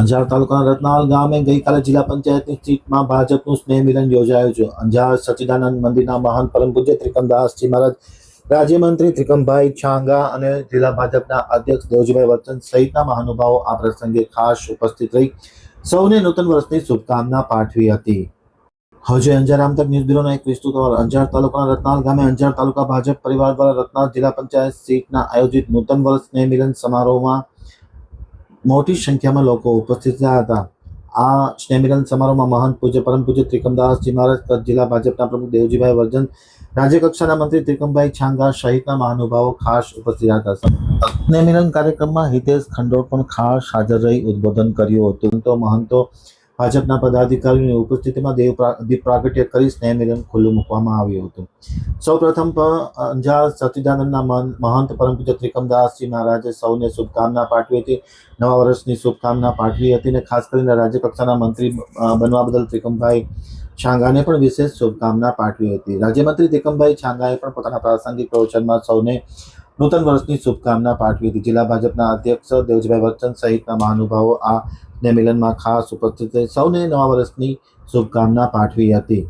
અંજાર તાલુકાના રત્નાલ ગામે ગઈકાલે જિલ્લા પંચાયતની સીટમાં ભાજપનું સ્નેહ મિલન યોજાયું છે. અંજાર સચિદાનંદ મંદિરના મહાન પરમ પૂજ્ય ત્રિકમદાસજી મહારાજ, રાજ્યમંત્રી ત્રિકમભાઈ છાંગા અને જિલ્લા ભાજપના અધ્યક્ષ દેવજીભાઈ વર્તન સહિતના મહાનુભાવો આ પ્રસંગે ખાસ ઉપસ્થિત રહી. સૌને નૂતન વર્ષની શુભકામના પાઠવી હતી. હજે અંજાર આમતક ન્યૂઝ બ્યુરોનો એક વિસ્તૃત અહેવાલ. અંજાર તાલુકાના રત્નાલ ગામે અંજાર તાલુકા ભાજપ પરિવાર દ્વારા રત્નાલ જિલ્લા પંચાયત સીટના આયોજિત નૂતન વર્ષ સ્નેહ મિલન સમારોહમાં મોટી સંખ્યામાં લોકો ઉપસ્થિત રહ્યા હતા. આ સ્નેહમિલન સમારોહમાં મહાન પૂજ્ય પરમ પૂજ્ય ત્રિકમદાસજી મહારાજ કચ્છ જિલ્લા ભાજપના પ્રમુખ દેવજીભાઈ વર્જન, રાજ્યકક્ષાના મંત્રી ત્રિકમભાઈ છાંગા સહિતના મહાનુભાવો ખાસ ઉપસ્થિત હતા. સ્નેહમિલન કાર્યક્રમમાં હિતેશ ખંડોળ પણ ખાસ હાજર રહી ઉદ્બોધન કર્યું હતું. તો મહંતો ભાજપના પદાધિકારીઓની ઉપસ્થિતિમાં દેવ દીપ પ્રાગટ્ય કરી સ્નેહ મિલન ખુલ્લું મૂકવામાં આવ્યું હતું. સૌપ્રથમ પ- અંજાર સચિદાનંદના મહંત પરમ પૂજ્ય ત્રિકમદાસજી મહારાજે સૌને શુભકામના પાઠવી હતી. નવા વર્ષની શુભકામના પાઠવી હતી અને ખાસ કરીને રાજ્ય કક્ષાના મંત્રી બનવા બદલ ત્રિકમભાઈ છાંગાને પણ વિશેષ શુભકામના પાઠવી હતી. રાજ્યમંત્રી ત્રિકમભાઈ છાંગાએ પણ પોતાના પ્રાસંગિક પ્રવચનમાં સૌને નૂતન વર્ષની શુભકામના પાઠવી હતી. જિલ્લા ભાજપના અધ્યક્ષ દેવજીભાઈ વચ્ચન સહિતના મહાનુભાવો આ સ્નેહ મિલનમાં ખાસ ઉપસ્થિત સૌને નવા વર્ષની શુભકામના પાઠવી હતી.